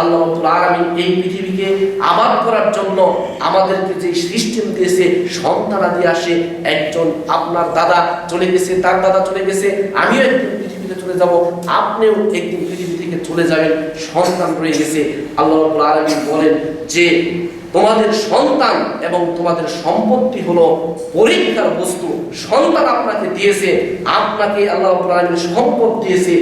আল্লাহ রাব্বুল আলামিন এই পৃথিবীকে আবাদ করার জন্য আমাদেরকে যে সিস্টেম দিয়েছে সন্তানাদি আসে, একজন আপনার দাদা চলে গেছে, তার দাদা চলে গেছে, আমিও একদিন পৃথিবীতে চলে যাব, আপনিও একদিন পৃথিবী থেকে চলে যাবেন, সন্তান রয়ে গেছে। আল্লাহ রাব্বুল আলামিন বলেন যে তোমাদের সন্তান এবং তোমাদের সম্পত্তি হলো পরীক্ষার বস্তু। সন্তান আপনাকে দিয়েছে, আপনাকে আল্লাহ সম্পদ দিয়েছে।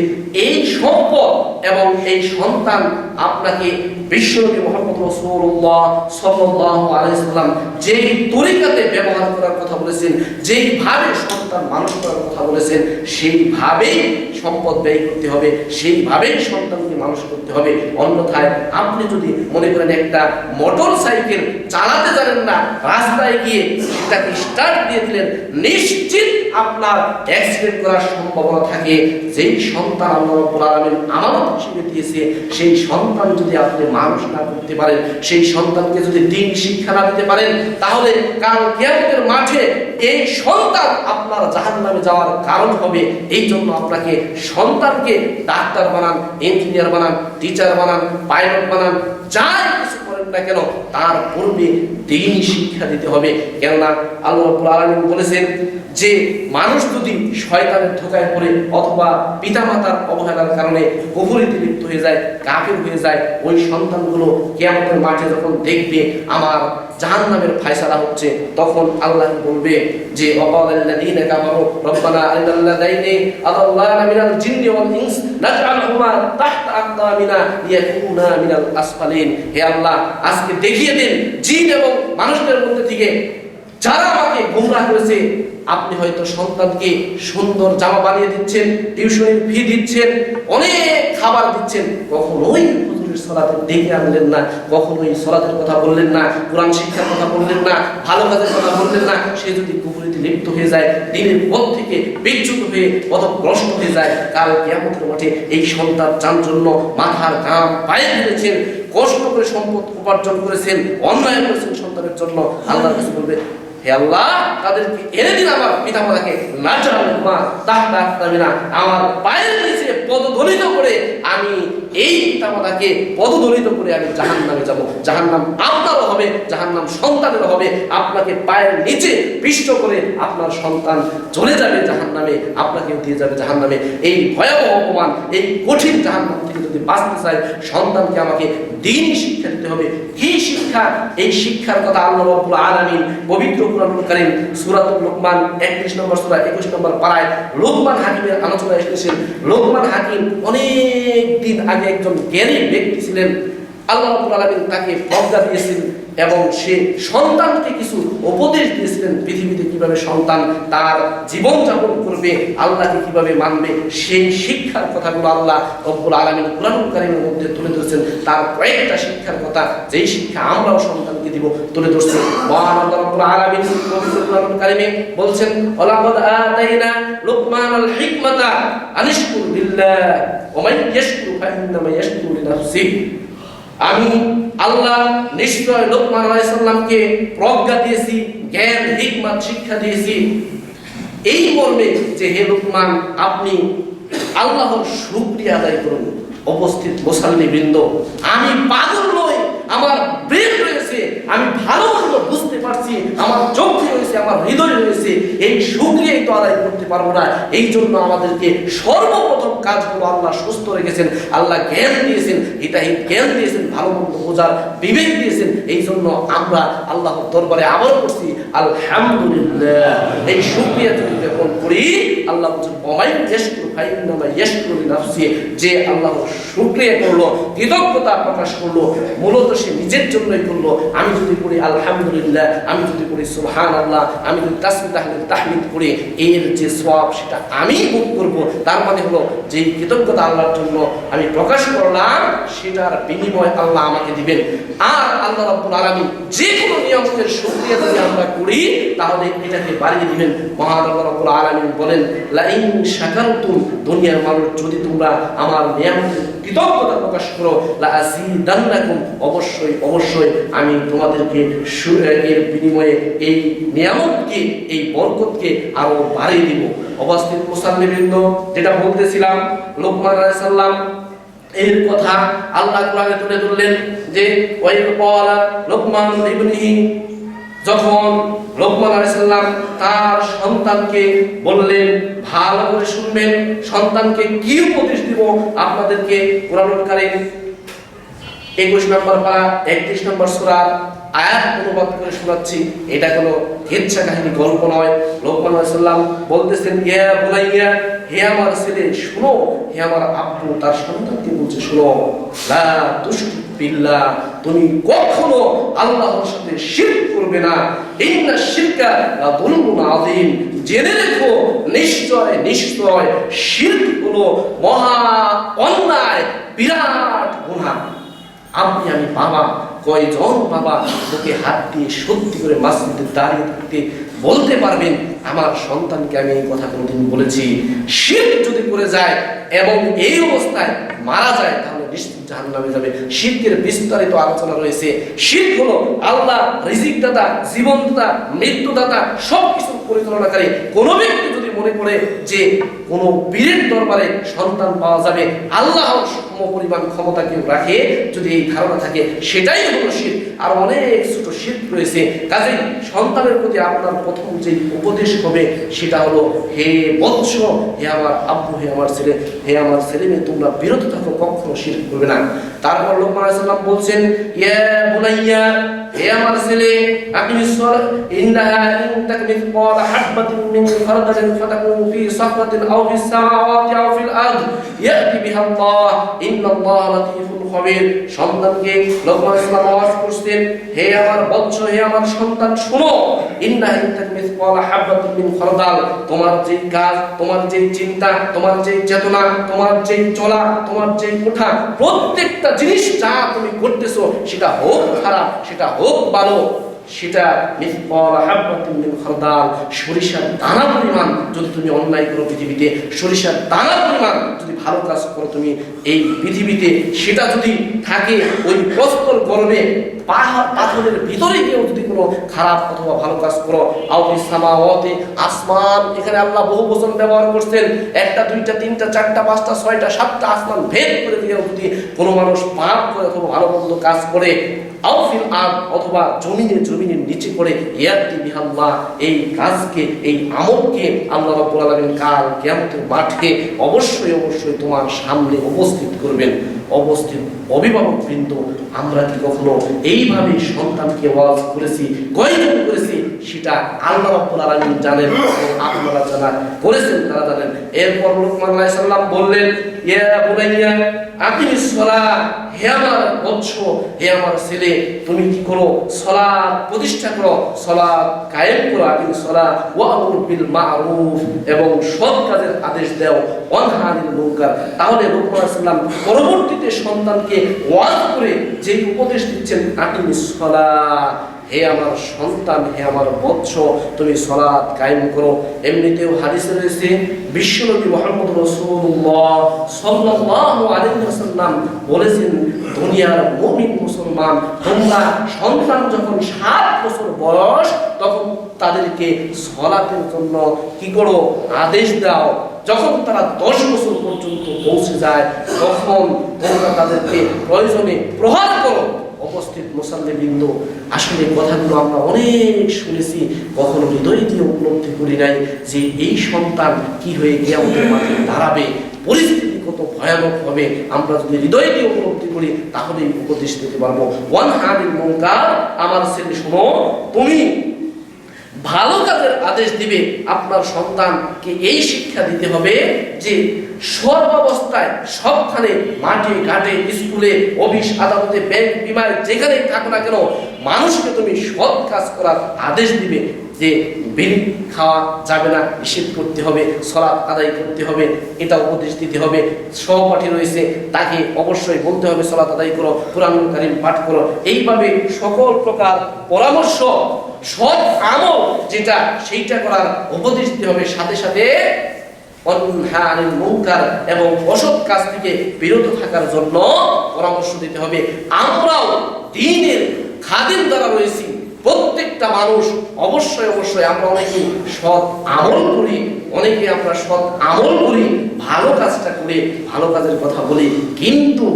এই সম্পদ এবং এই সন্তান আপনাকে বিশ্বনবী মোহাম্মদ রাসূলুল্লাহ সাল্লাল্লাহু আলাইহি সাল্লাম যেই তরিকাতে ব্যবহার করার কথা বলেছেন যেইভাবে সন্তান মানুষ করার কথা বলেছেন, সেইভাবেই সম্পদ ব্যয় করতে হবে, সেইভাবেই সন্তানকে মানুষ করতে হবে। অন্যথায় আপনি যদি মনে করেন একটা মোটর সাইকেল চালাতে জানেন না, রাস্তায় গিয়ে সেটাকে স্টার্ট দিয়ে দিলেন, নিশ্চিত আপনার অ্যাক্সিডেন্ট করার সম্ভাবনা থাকে, যেই সন্তান আল্লাহ রাব্বুল আলামিন আমানত হিসেবে দিয়েছে, সেই সন্তান যদি আপনি মানুষ না করতে পারেন, সেই সন্তানকে যদি দিন শিক্ষা না দিতে পারেন, তাহলে কাল কিয়ামতের মাঠে এই সন্তান আপনার জাহান্নামে যাওয়ার কারণ হবে। এই জন্য আপনাকে সন্তানকে ডাক্তার বানান, ইঞ্জিনিয়ার বানান, টিচার বানান, পাইলট বানান, যাই কিছু না কেন? তার পূর্বে দিন শিক্ষা দিতে হবে। কেননা আল্লাহ রাব্বুল বলেছেন যে, মানুষ যদি শয়তানের ধোকায় পড়ে অথবা পিতা মাতার অবহেলার কারণে কুহুরিতে লিপ্ত হয়ে যায়, কাফের হয়ে যায়, ওই সন্তানগুলো কেমন মাঠে যখন দেখবে, আমার জাহান্নামের ফায়সালা হচ্ছে, তখন আল্লাহ বলবে যে আল্লাহ, আজকে দেখিয়ে দিন, জিন এবং মানুষদের মধ্যে থেকে যারা আমাকে গোমরাহ করেছে, আপনি হয়তো সন্তানকে সুন্দর জামা বানিয়ে দিচ্ছেন, টিউশনের ফি দিচ্ছেন, অনেক খাবার দিচ্ছেন, কখনোই সলাতে ডেকে আনলেন না, কখনোই সলাতের কথা বললেন না, কোরআন শিক্ষার কথা বললেন না, ভালো কাজের কথা বললেন না, সে যদি কুপুরিতে লিপ্ত হয়ে যায়, দিনের পথ থেকে বিচ্যুত হয়ে পথগ্রস্ত হয়ে যায়, কাল কেয়ামতের মাঠে এই সন্তান চান জন্য মাথার গাম পায়ে ফেলেছেন, কষ্ট করে সম্পদ উপার্জন করেছেন, অন্যায় করেছেন সন্তানের জন্য আল্লাহর কাছে বলবে এনে দিন আমার আস্তামিনা আমার পায়ের নিচে পদদলিত করে আমি এই পদদলিত করে আমি নামে যাব। নাম হবে নাম হবে। আপনাকে পায়ের নিচে পিষ্ট করে আপনার সন্তান চলে যাবে জাহান নামে আপনাকেও দিয়ে যাবে জাহান নামে এই ভয়াবহ অপমান, এই কঠিন জাহান নাম থেকে যদি বাঁচতে চাই সন্তানকে আমাকে দিন শিক্ষা দিতে হবে। কি শিক্ষা? এই শিক্ষার কথা আল্লাহ রাব্বুল আলামিন পবিত্র কুরআনুল কারীম, সূরাতুল লোকমান 31 নম্বর সূরা 21 নম্বর পাড়ায় লোকমান হাকিমের আলোচনা এসেছেন লোকমান হাকিম অনেক দিন আগে একজন জ্ঞানী ব্যক্তি ছিলেন। আল্লাহ আলামিন তাকে প্রজ্ঞা দিয়েছিলেন এবং সে সন্তানকে কিছু উপদেশ দিয়েছিলেন পৃথিবীতে কীভাবে সন্তান তার জীবন যাপন করবে, আল্লাহকে কীভাবে মানবে, সেই শিক্ষার কথাগুলো আল্লাহ রব্বুল আলামিন কুরআনুল কারীমের মধ্যে তুলে ধরেছেন। তার কয়েকটা শিক্ষার কথা, যেই শিক্ষা আমরাও সন্তানকে দিব, তুলে ধরছি মহান আল্লাহ রব্বুল আলামিন পবিত্র কুরআনুল কারীমে বলছেন ওয়ালাকাদ আতাইনা লুকমানাল হিকমাতা আনিশকুর বিল্লাহ ওয়া মান ইয়াশকুর ইয়াশকুরু আমি আল্লাহ নিশ্চয় লোকমান আলাইসাল্লামকে প্রজ্ঞা দিয়েছি, জ্ঞান, হিকমত, শিক্ষা দিয়েছি। এই মর্মে যে হে লোকমান, আপনি আল্লাহর শুকরিয়া আদায় করুন। উপস্থিত মুসাল্লি বৃন্দ আমি পাগল নই, আমার ব্রেন রয়েছে, আমি ভালো বুঝতে পারছি, আমার চোখ রয়েছে, আমার হৃদয় রয়েছে, এই শুক্রিয়াই তো আদায় করতে পারব না। এই জন্য আমাদেরকে সর্বপ্রথম কাজ হলো আল্লাহ সুস্থ রেখেছেন, আল্লাহ জ্ঞান দিয়েছেন, হিতাহিত জ্ঞান দিয়েছেন, ভালো মন্দ বোঝার বিবেক দিয়েছেন। এই জন্য আমরা আল্লাহ দরবারে আবার করছি। আলহামদুলিল্লাহ। এই সুপ্রিয়া যদি যখন করি, আল্লাহ বলছেন অমাই ইয়েশকুর, ফাইন্নামা ইয়েশকুর নাফসি যে আল্লাহ শুক্রিয়া করল, কৃতজ্ঞতা প্রকাশ করল, মূলত সে নিজের জন্যই করল। আমি যদি করি আলহামদুলিল্লাহ, আমি যদি করি সুবহান আল্লাহ আমি যদি তাসমিদ তাহলিল তাহমিদ করি, এর যে সওয়াব সেটা আমি ভোগ করব। তার মানে হলো যে কৃতজ্ঞতা আল্লাহর জন্য আমি প্রকাশ করলাম, সেটার বিনিময় আল্লাহ আমাকে দিবেন। আর আল্লাহ রাব্বুল আলামিন যে কোনো নিয়ামতের শুকরিয়া যদি আমরা করি, তাহলে এটাকে বাড়িয়ে দিবেন। মহান আল্লাহ রাব্বুল আলামিন বলেন দুনিয়ার মানুষ, যদি তোমরা আমার কৃতজ্ঞতা প্রকাশ করো অবশ্যই অবশ্যই আমি তোমাদেরকে এর বিনিময়ে এই নিয়ামতকে, এই বরকতকে আরও বাড়িয়ে দিব। অবস্থিত মুসাল্লিবৃন্দ, যেটা বলতেছিলাম, লোকমান এর কথা আল্লাহ কোরআনে তুলে ধরলেন যে, ওয়াইদ ক্বালা লোকমান ইবনিহি যখন লোকমান আলাইহিস সালাম তার সন্তানকে বললেন, ভালো করে শুনবেন, সন্তানকে কি উপদেশ দিব আপনাদেরকে? কোরআনুল একুশ নম্বর পারা, একত্রিশ নম্বর সুরার আয়াত অনুবাদ করে শোনাচ্ছি। এটা কোনো হেচ্ছা কাহিনী, গল্প নয়। লোকমান সাল্লাম বলতেছেন, ইয়া বুলাইয়া, হে আমার ছেলে, শুনো। হে আমার আব্বু তার সন্তানকে বলছে, শুনো। লা বিল্লাহ, তুমি কখনো আল্লাহর সাথে করবে না। ইন্না শিরকা আযীম। জেনে রেখো, নিশ্চয় নিশ্চয়, শিরক হলো মহা অন্যায়, বিরাট গুনাহ। আপনি আমি বাবা, কয়জন বাবা তোকে হাত দিয়ে সত্যি করে মাসজিদে দাঁড়িয়ে থাকতে বলতে পারবেন? আমার সন্তানকে আমি এই কথা কোনোদিন বলেছি। শির যদি করে যায় এবং এই অবস্থায় মারা যায়, তাহলে নিশ্চিত জাহান্নামে যাবে। শিল্পের বিস্তারিত আলোচনা রয়েছে। শিল্প হলো আল্লাহ জীবন দাতা মৃত্যু দাতা সব কিছু পরিচালনাকারী কোনো ব্যক্তি যদি মনে করে যে কোনো বীরের দরবারে সন্তান পাওয়া যাবে আল্লাহ পরিমাণ ক্ষমতা কেউ রাখে, যদি এই ধারণা থাকে, সেটাই হলো শির। আর অনেক ছোট শির রয়েছে। কাজেই সন্তানের প্রতি আপনার প্রথম যে উপদেশ হবে, সেটা হলো, হে বৎস, হে আমার আব্বু, হে আমার ছেলে, হে আমার ছেলে মেয়ে, তোমরা বিরত থাকো, কখনো শির করবে না। তারপর লোকমান বলছেন, ইয়া বুনাইয়া হে আমার ছেলে, আপনি সর, ইন্নাহা ইন ক্বালা মিন খারদালিন ফি আও সামাওয়াতি আও ফিল আরদ, ইয়াতি বিহা আল্লাহ সন্তানকে লোকমান ইসলাম আওয়াজ করছেন হে আমার হে আমার সন্তান, শুনো। ইন তাকমিত ক্বালা মিন খারদাল তোমার যে কাজ, তোমার যে চিন্তা, তোমার যে চেতনা, তোমার যে চলা, তোমার যে কোঠা প্রত্যেকটা জিনিস যা তুমি করতেছো, সেটা হোক খারাপ, সেটা ভালো সেটা খারদাল, সরিষার দানা পরিমাণ যদি তুমি অন্যায় করো পৃথিবীতে, সরিষার দানা পরিমাণ যদি ভালো কাজ করো তুমি এই পৃথিবীতে, সেটা যদি থাকে ওই প্রস্তর গরমে পাথরের ভিতরে গিয়েও যদি কোনো খারাপ অথবা ভালো কাজ করো আউফি সামাওয়াতে, আসমান, এখানে আল্লাহ বহু বচন ব্যবহার করছেন, একটা, দুইটা, তিনটা, চারটা, পাঁচটা, ছয়টা, সাতটা আসমান ভেদ করে দিয়েও যদি কোনো মানুষ পাপ করে অথবা ভালো মন্দ কাজ করে, আউফিল আগ অথবা জমিনে জমিনের নিচে করে ইয়াতি বিহাল্লাহ এই কাজকে, এই আমলকে আল্লাহ রাব্বুল আলামিন কাল কিয়ামতের মাঠে অবশ্যই অবশ্যই তোমার সামনে উপস্থিত করবেন। অবস্থিত অভিভাবক বৃন্দ, আমরা কি কখনো এইভাবে সন্তানকে ওয়াজ করেছি, কয়জন করেছি, সেটা আল্লাহ রাব্বুল আলামিন জানেন, আপনারা যারা করেছেন তারা জানেন। এরপর লোকমান আলাইহিস সালাম বললেন, ইয়া বুনাইয়া আকিমিস সালাহ হে আমার বৎস হে আমার ছেলে, তুমি কি করো সলাৎ প্রতিষ্ঠা করো? সলাৎ কায়েম করো আকিমিস সালাহ ওয়া বিল মারুফ এবং সৎ কাজের আদেশ দাও অনহানিল মুনকার। তাহলে লোকমান আলাইহিস সালাম পরবর্তীতে সন্তানকে ওয়াজ করে যে উপদেশ দিচ্ছেন আকিমিস সালাহ হে আমার সন্তান, হে আমার বৎস, তুমি সলাৎ কায়েম করো। এমনিতেও হাদিসে রয়েছে, বিশ্বনবী মোহাম্মদ রাসূলুল্লাহ সাল্লাল্লাহু আলাইহি ওয়াসাল্লাম বলেছেন, দুনিয়ার মুমিন মুসলমান, তোমরা সন্তান যখন সাত বছর বয়স, তখন তাদেরকে সলাতের জন্য কি করো? আদেশ দাও। যখন তারা দশ বছর পর্যন্ত পৌঁছে যায়, তখন তোমরা তাদেরকে প্রয়োজনে প্রহার করো। উপস্থিত মুসাল্লিবৃন্দ, আসলে কথাগুলো আমরা অনেক শুনেছি, কখনো হৃদয় দিয়ে উপলব্ধি করি নাই যে এই সন্তান কি হয়ে গিয়ে আমাদের মাঠে দাঁড়াবে, পরিস্থিতি কত ভয়ানক হবে, আমরা যদি হৃদয় দিয়ে উপলব্ধি করি তাহলে উপদেশ দিতে পারব। ওয়ান হাবিল মঙ্কার আমার ছেলে, শোনো, তুমি ভালো কাজের আদেশ দিবে আপনার সন্তানকে এই শিক্ষা দিতে হবে যে সর্বাবস্থায় সবখানে মাঠে, ঘাটে, স্কুলে, অফিস, আদালতে, ব্যাংক, বিমায় যেখানেই থাকো না কেন, মানুষকে তুমি সৎ কাজ করার আদেশ দিবে। যে বিড়ি খাওয়া যাবে না, নিষেধ করতে হবে, সলাৎ আদায় করতে হবে, এটা উপদেশ দিতে হবে, সহপাঠী রয়েছে, তাকে অবশ্যই বলতে হবে, সলাৎ আদায় করো কারিম পাঠ করো। এইভাবে সকল প্রকার পরামর্শ, সৎ আমল যেটা, সেইটা করার উপদেশ দিতে হবে। সাথে সাথে মুনকার এবং অসৎ কাজ থেকে বিরত থাকার জন্য পরামর্শ দিতে হবে। আমরাও দিনের খাদের দ্বারা রয়েছি প্রত্যেকটা মানুষ অবশ্যই অবশ্যই আমরা অনেকেই সৎ আমল করি, অনেকে আমরা সৎ আমল করি, ভালো কাজটা করে, ভালো কাজের কথা বলি, কিন্তু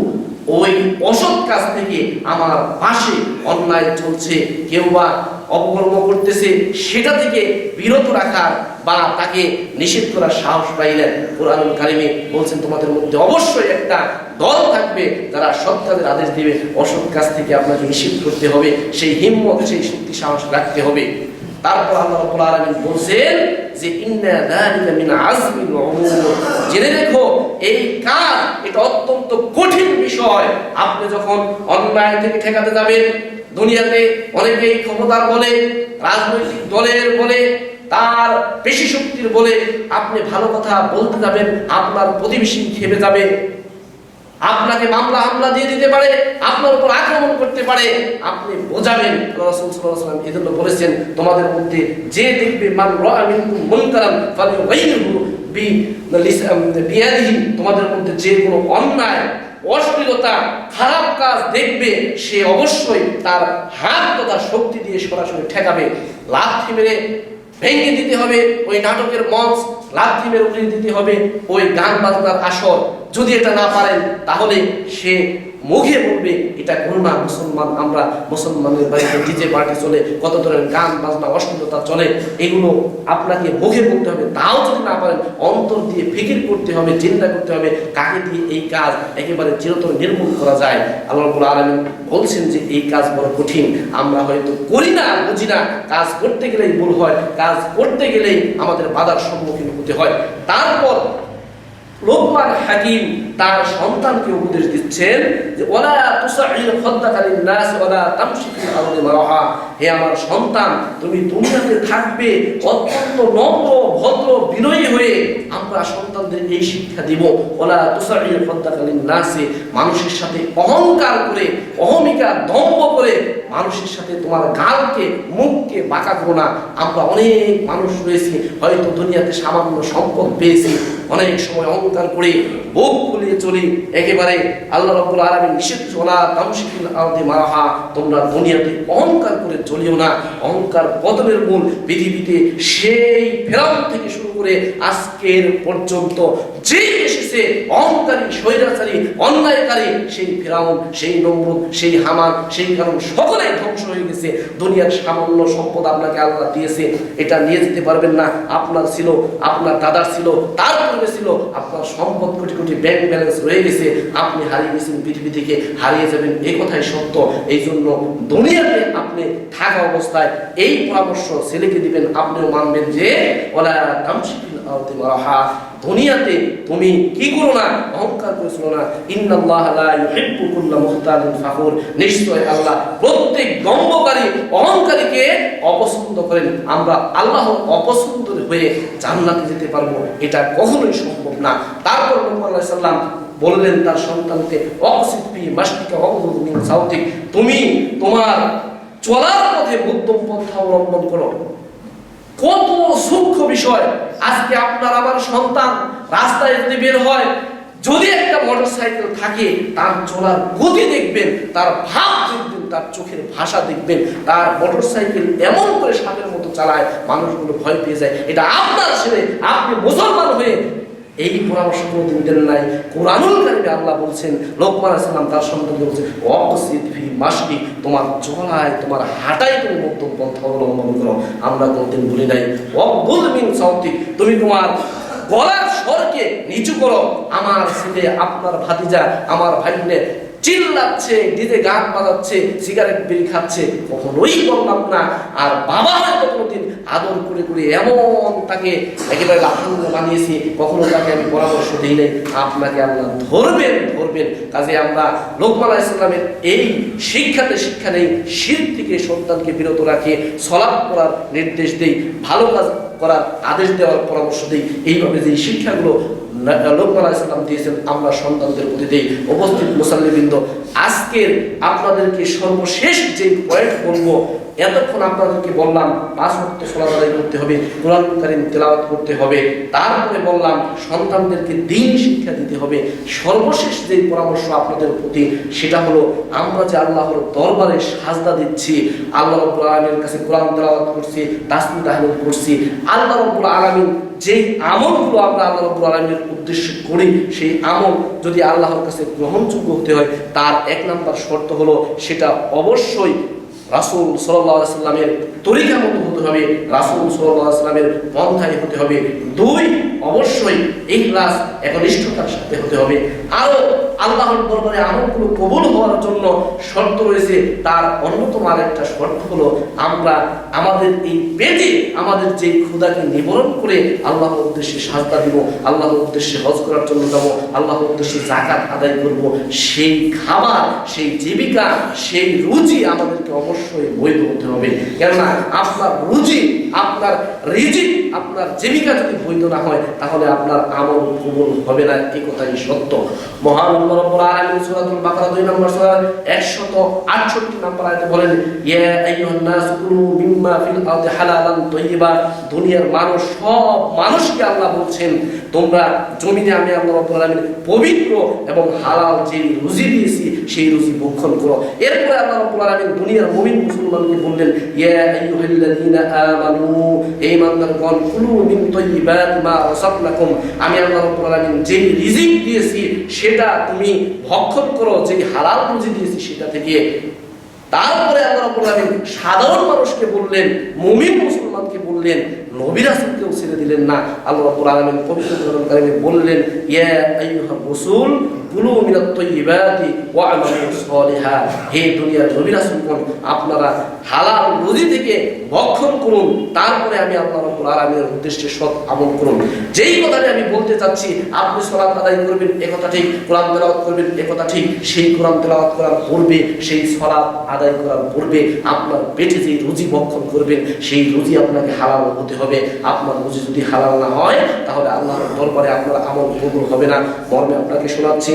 ওই অসৎ কাজ থেকে আমার পাশে অন্যায় চলছে, কেউ বা অপকর্ম করতেছে, সেটা থেকে বিরত রাখার বা তাকে নিষেধ করার সাহস পাইলেন কোরআনুল কারিমে। বলছেন, তোমাদের মধ্যে অবশ্যই একটা দল থাকবে তারা সৎ কাজের আদেশ দিবে। অসৎ কাজ থেকে আপনাকে নিষেধ করতে হবে। সেই হিম্মত, সেই শক্তি, সাহস রাখতে হবে। তারপর আল্লাহ রাব্বুল আলামিন যে, ইন্না জেনে রেখো, এই কাজ, এটা অত্যন্ত কঠিন বিষয়। আপনি যখন অন্যায় থেকে ঠেকাতে যাবেন, দুনিয়াতে অনেকেই ক্ষমতার বলে, রাজনৈতিক দলের বলে, তার পেশি শক্তির বলে, আপনি ভালো কথা বলতে যাবেন, আপনার প্রতিবেশী খেপে যাবে। আপনাকে মামলা হামলা দিয়ে দিতে পারে, আপনার উপর আক্রমণ করতে পারে। আপনি বোঝাবেন রাসূল আলাইহি ওয়াসাল্লাম এজন্য বলেছেন, তোমাদের মধ্যে যে দেখবে, মান বি তোমাদের মধ্যে যে কোনো অন্যায়, অশ্লীলতা, খারাপ কাজ দেখবে, সে অবশ্যই তার হাত তথা শক্তি দিয়ে সরাসরি ঠেকাবে। লাথি মেরে ভেঙে দিতে হবে, ওই নাটকের মঞ্চ মেরে উড়িয়ে দিতে হবে ওই গান বাজনার আসর। যদি এটা না পারেন তাহলে সে মুখে বলবে, এটা করো না, মুসলমান, আমরা মুসলমানের বাড়িতে ডিজে পার্টি চলে, কত ধরনের গান বাজনা, অশ্লীলতা চলে, এগুলো আপনাকে মুখে বলতে হবে। তাও যদি না পারেন, অন্তর দিয়ে ফিকির করতে হবে, চিন্তা করতে হবে কাকে দিয়ে এই কাজ একেবারে চিরতর নির্মূল করা যায়। আল্লাহ আলামিন বলছেন যে, এই কাজ বড় কঠিন, আমরা হয়তো করি না, বুঝি না, কাজ করতে গেলেই ভুল হয়, কাজ করতে গেলেই আমাদের বাধার সম্মুখীন হতে হয়। তারপর লোকমান হাকিম তার সন্তানকে উপদেশ দিচ্ছেন যে, ওলা তুসাইল খদ্দাকা লিন-নাস, ওলা তামশি ফিল আরদি মারাহা। হে আমার সন্তান, তুমি দুনিয়াতে থাকবে অত্যন্ত নম্র, ভদ্র, বিনয়ী হয়ে আমরা সন্তানদের এই শিক্ষা দিব। ওলা তুসাইল খদ্দাকা লিন-নাস, মানুষের সাথে অহংকার করে, অহমিকা দম্ভ করে মানুষের সাথে তোমার গালকে, মুখকে বাঁকা করো না। আমরা অনেক মানুষ রয়েছি, হয়তো দুনিয়াতে সামান্য সম্পদ পেয়েছি অনেক সময় অহংকার করে বুক ফুলিয়ে চলি। একেবারে আল্লাহ রাব্বুল আলামিন নিষেধ চলা তামশিকিল আরদি মারাহা তোমরা দুনিয়াতে অহংকার করে চলিও না। অহংকার পতনের মূল পৃথিবীতে সেই ফেরাউন থেকে শুরু করে আজকের পর্যন্ত যে এসেছে, অহংকারী, স্বৈরাচারী, অন্যায়কারী, সেই ফেরাউন, সেই নমরুদ, সেই হামান, সেই কারণ সকলেই ধ্বংস হয়ে গেছে। দুনিয়ার সামান্য সম্পদ আপনাকে আল্লাহ দিয়েছে, এটা নিয়ে যেতে পারবেন না। আপনার ছিল, আপনার দাদার ছিল তার পূর্বে ছিল আপনার সম্পদ কোটি কোটি ব্যাংক ব্যালেন্স রয়ে গেছে, আপনি হারিয়ে গেছেন পৃথিবী থেকে, হারিয়ে যাবেন এই কথাই সত্য। এই জন্য দুনিয়াতে আপনি থাকা অবস্থায় এই পরামর্শ ছেলেকে দিবেন, আপনিও মানবেন যে ওলা তামসিকিল আরদি মারাহা দুনিয়াতে তুমি কি করো না? অহংকার করেছিল না। ফাখুর। নিশ্চয় আল্লাহ প্রত্যেক দম্ভকারী, অহংকারীকে অপছন্দ করেন। আমরা আল্লাহ অপছন্দ হয়ে জান্নাতে যেতে পারব। এটা কখনোই সম্ভব না। তারপর মুহাম্মদ সালাম বললেন তার সন্তানকে অকসিদ্দি মাস্তিকা অবদুল মিন সাউতিক তুমি তোমার চলার পথে মধ্যম পন্থা অবলম্বন করো। কত সূক্ষ্ম বিষয়। আজকে আপনার আমার সন্তান রাস্তায় যদি বের হয়, যদি একটা মোটর সাইকেল থাকে, তার চলার গতি দেখবেন, তার ভাব দেখবেন, তার চোখের ভাষা দেখবেন, তার মোটর সাইকেল এমন করে সাপের মতো চালায়, মানুষগুলো ভয় পেয়ে যায়। এটা আপনার ছেলে, আপনি মুসলমান হয়ে এই পরামর্শ কোনোদিন দেন নাই। কোরআনুল কারিমে আল্লাহ বলছেন, লোকমান সালাম তার সন্তানকে বলছেন অকসিদ ফি মাসকি তোমার চলায়, তোমার হাঁটাই তুমি মধ্যম পন্থা অবলম্বন করো। আমরা কোনোদিন ভুলি নাই। অবুল মিন সাউতি, তুমি তোমার গলার স্বরকে নিচু করো। আমার ছেলে, আপনার ভাতিজা, আমার ভাগ্নে চিল্লাচ্ছে ডিজে গান বাজাচ্ছে, সিগারেট বিড়ি খাচ্ছে, কখনোই বললাম না। আর বাবা হয়তো কোনোদিন আদর করে করে এমন তাকে একেবারে লাফাঙ্গ বানিয়েছি, কখনো তাকে আমি পরামর্শ দিই নাই। আপনাকে আল্লাহ ধরবেন ধরবেন। কাজে আমরা লোকমান ইসলামের এই শিক্ষাতে শিক্ষা নেই, শির থেকে সন্তানকে বিরত রাখে, সলাপ করার নির্দেশ দেই, ভালো কাজ করার আদেশ দেওয়ার পরামর্শ দিই। এইভাবে যে শিক্ষাগুলো লোকমান ইসলাম দিয়েছেন, আমরা সন্তানদের প্রতি দিই। উপস্থিত মুসাল্লিবৃন্দ, আজকের আপনাদেরকে সর্বশেষ যে পয়েন্ট বলব এতক্ষণ আপনাদেরকে বললাম, পাঁচ ওয়াক্ত সালাত করতে হবে, কোরআন কারিম তেলাওয়াত করতে হবে, তারপরে বললাম সন্তানদেরকে দিন শিক্ষা দিতে হবে। সর্বশেষ যে পরামর্শ আপনাদের প্রতি, সেটা হলো আমরা যে আল্লাহর দরবারে সাজদা দিচ্ছি, আল্লাহ রব্বুল আলমীর কাছে কোরআন তেলাওয়াত করছি তাসমি তাহলিল করছি, আল্লাহ রব্বুল আলমিন যেই আমলগুলো আমরা আল্লাহ রব্বুল আলমীর উদ্দেশ্যে করি, সেই আমল যদি আল্লাহর কাছে গ্রহণযোগ্য হতে হয়, তার এক নাম্বার শর্ত হলো সেটা অবশ্যই রাসুল সাল্লামের তরিকা মতো হতে হবে, রাসুল সাল্লামের পন্থায় হতে হবে। দুই, অবশ্যই এই ক্লাস একনিষ্ঠতার সাথে হতে হবে। আরও আল্লাহর দরবারে আমলগুলো কবুল হওয়ার জন্য শর্ত রয়েছে, তার অন্যতম আরেকটা শর্ত হলো আমরা আমাদের এই পেটে আমাদের যে ক্ষুদাকে নিবরণ করে আল্লাহর উদ্দেশ্যে সাজদা দিব, আল্লাহর উদ্দেশ্যে হজ করার জন্য যাব, আল্লাহর উদ্দেশ্যে জাকাত আদায় করব, সেই খাবার, সেই জীবিকা, সেই রুচি আমাদেরকে অবশ্যই বৈধ হতে হবে। কেননা আপনার রুচি আপনার রিজিক আপনার জীবিকা যদি বৈধ না হয়, তাহলে আপনার আমল কবুল হবে না এই কথাই সত্য। মহান আল্লাহ রাব্বুল আলামিন সূরাতুল বাকারা 2 নম্বর সূরা 168 নম্বর আয়াতে বলেন আইয়ুহান নাস কুলু মিম্মা ফিল আরদি হালালান তাইয়্যিবা দুনিয়ার মানুষ, সব মানুষকে আল্লাহ বলছেন, তোমরা জমিনে আমি আল্লাহ পবিত্র এবং হালাল যে রুজি দিয়েছি, সেই রুজি ভক্ষণ করো। এরপরে আল্লাহ দুনিয়ার মুমিন মুসলমানকে বললেন আমি আল্লাহ যে রিজিক দিয়েছি, সেটা তুমি ভক্ষণ করো যে হালাল রুজি দিয়েছি সেটা থেকে। তারপরে আল্লাহ রাব্বুল আলামিন সাধারণ মানুষকে বললেন, মুমিন মুসলমানকে বললেন নবী রাসূলকেও ছেড়ে দিলেন না। আল্লাহ রাব্বুল আলামিন পবিত্র কোরআন কারিমে বললেন, ইয়া আইয়ুহার রাসূল কুলু মিনাত সালিহা। হে দুনিয়ার নবী রাসূলগণ, আপনারা হালাল রুজি থেকে ভক্ষণ করুন, তারপরে আমি আল্লাহ রাব্বুল উদ্দেশ্যে সৎ আমল করুন। যেই কথাটি আমি বলতে চাচ্ছি, আপনি সালাত আদায় করবেন, এ কথা ঠিক। কোরআন তেলাওয়াত করবেন, এ কথা ঠিক। সেই কোরআন তেলাওয়াত করার পূর্বে, সেই সালাত আদায় করার পূর্বে আপনার পেটে যে রুজি ভক্ষণ করবেন, সেই রুজি আপনাকে হালাল হতে হবে। আপনার রুজি যদি হালাল না হয়, তাহলে আল্লাহর দরবারে আপনার আমল কবুল হবে না। মর্মে আপনাকে শোনাচ্ছি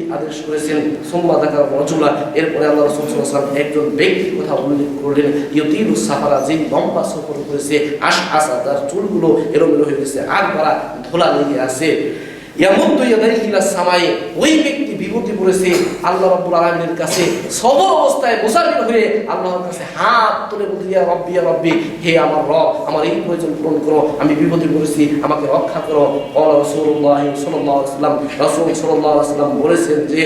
আদেশ করেছেন। সোম্মা দেখা রজুলা এরপরে আল্লাহ রসুল সাল্লাম একজন ব্যক্তির কথা উল্লেখ করলেন, ইয়তিরু সাফারা যে লম্বা সফর করেছে আশ আসা তার চুলগুলো এলোমেলো হয়ে গেছে, আর তারা ধোলা লেগে আছে। সামাই, ওই ব্যক্তি বিপদে পড়েছে আল্লাহ রাব্বুল আলামিনের কাছে। সবর অবস্থায় মুসাফির হয়ে আল্লাহর কাছে হাত তুলে বলতে রব্বি রব্বি, হে আমার রব, আমার এই প্রয়োজন পূরণ করো, আমি বিপদে পড়েছি আমাকে রক্ষা করো। ক্বালা রাসূলুল্লাহ সাল্লাল্লাহু আলাইহি ওয়াসাল্লাম রাসূল সাল্লাল্লাহু বলেছেন যে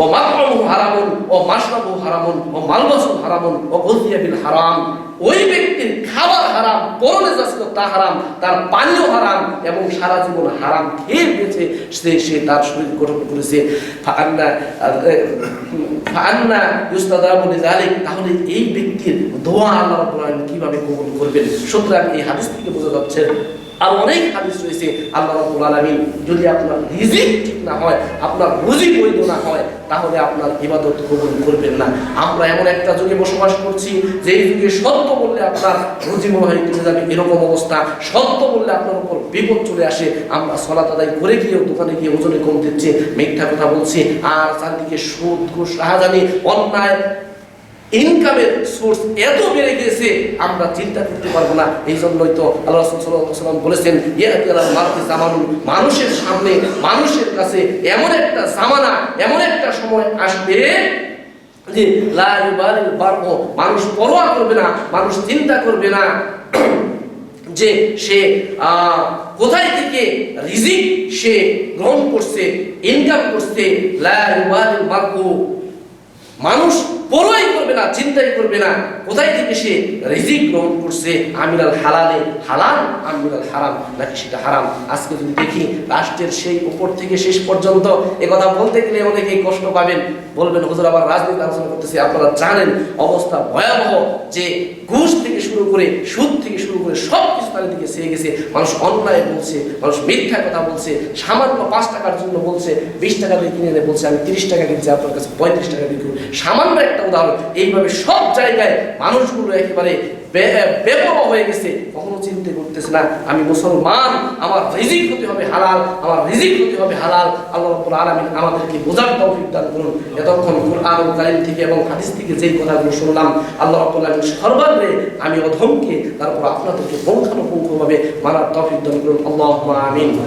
ও মাতমামু হারামুন ও মাশরাবু হারামুন ও মালবাসু হারামুন ও গুযিয়া বিল হারাম। ওই ব্যক্তির খাবার হারাম পরনে যাচ্ছিল তা হারাম, তার পানীয় হারাম এবং সারা জীবন হারাম খেয়ে পেয়েছে সে সে তার শরীর গঠন করেছে। ফান্না ফাআন্না বলে লিযালিক, তাহলে এই ব্যক্তির দোয়া আল্লাহ কীভাবে কবুল করবেন? সুতরাং এই হাদিস থেকে বোঝা যাচ্ছে আর অনেক হাদিস রয়েছে। আল্লাহ রাব্বুল আলামিন যদি আপনার রিজিক ঠিক না হয়, আপনার রুজি বৈধ না হয়, তাহলে আপনার ইবাদত কবুল করবেন না। আমরা এমন একটা যুগে বসবাস করছি যে এই যুগে সত্য বললে আপনার রুজি হয় চলে যাবে, এরকম অবস্থা। সত্য বললে আপনার উপর বিপদ চলে আসে। আমরা সলাত আদায় করে গিয়েও দোকানে গিয়ে ওজনে কম দিচ্ছে। মিথ্যা কথা বলছি। আর চারদিকে সুদ, ঘুষ রাহাজানি অন্যায় ইনকামের সোর্স এত বেড়ে গেছে আমরা চিন্তা করতে পারব না। এই জন্যই তো আল্লাহ ওয়াসাল্লাম বলেছেন মানুষের সামনে, মানুষের কাছে এমন একটা জামানা, এমন একটা সময় আসবে যে মানুষ পরোয়া করবে না, মানুষ চিন্তা করবে না যে সে কোথায় থেকে রিজিক সে গ্রহণ করছে ইনকাম করছে। লা ইউবালিল বারহু মানুষ বড়ই করবে না, চিন্তাই করবে না। কোথায় থেকে সে রিজিক গ্রহণ করছে? আমিরাল হালালে হালাল, আমিরাল হারাম, নাকি সেটা হারাম? আজকে যদি দেখি, রাষ্ট্রের সেই উপর থেকে শেষ পর্যন্ত এ কথা বলতে গেলে অনেকেই কষ্ট পাবেন। বলবেন, হুজুর, আবার রাজনীতি আলোচনা করতেছে। আপনারা জানেন, অবস্থা ভয়াবহ যে ঘুষ থেকে শুরু করে সুদ থেকে শুরু করে সব কিছু তাদের দিকে চেয়ে গেছে। মানুষ অন্যায় বলছে, মানুষ মিথ্যা কথা বলছে, সামান্য পাঁচ টাকার জন্য বলছে, বিশ টাকা দিয়ে কিনে এনে বলছে, আমি তিরিশ টাকা কিনছি, আপনার কাছে পঁয়ত্রিশ টাকা করি। সামান্য একটা উদাহরণ, এইভাবে সব জায়গায় মানুষগুলো একেবারে বেপর হয়ে গেছে, কখনো চিন্তা করতেছে না, আমি মুসলমান, আমার রিজিক হতে হবে হালাল, আমার রিজিক হতে হবে হালাল, আল্লাহ রাব্বুল আলামিন আমাদেরকে বোঝার তৌফিক দান করুন। এতক্ষণ কোরআন কারীম থেকে এবং হাদিস থেকে যেই কথাগুলো শুনলাম, আল্লাহ রাব্বুল আলামিন সর্বাগ্রে আমি অধমকে তারপর আপনাদেরকে পুঙ্খানুপুঙ্খভাবে মানার তৌফিক দান করুন। আল্লাহুম্মা আমিন।